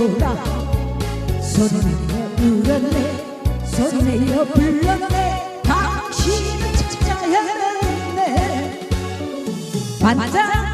돌아 손내어 울었네. 손내어 불렀네. 당신은 찾아야 했네. 반장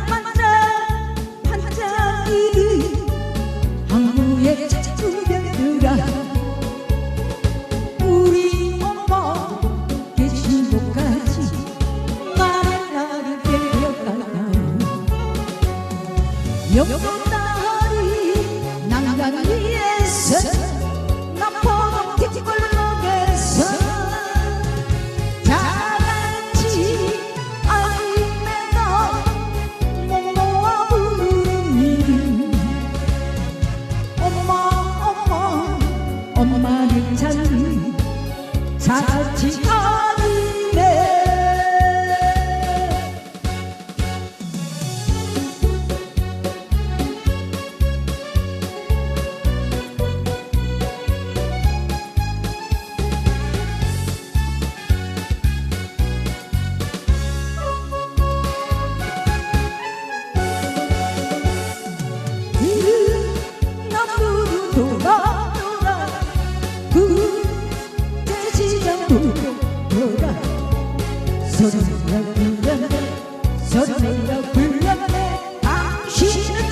소리가 불렀네 당신은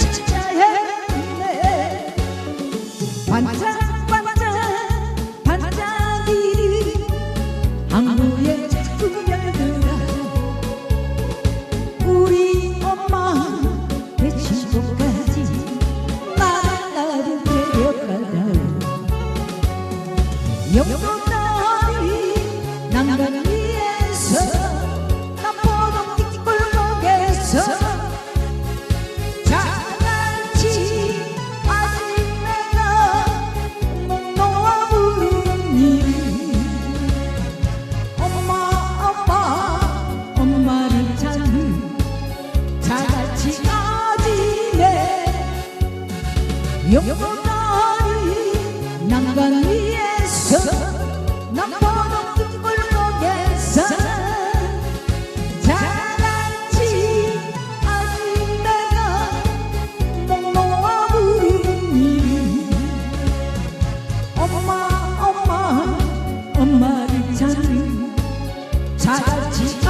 나를 데려가다 영원히 난간 영원히 난간 위에서 남포동 뒷골목에서 자갈치 아지네가 목 놓아 부르니 엄마 엄마 엄마를 찾는 자갈치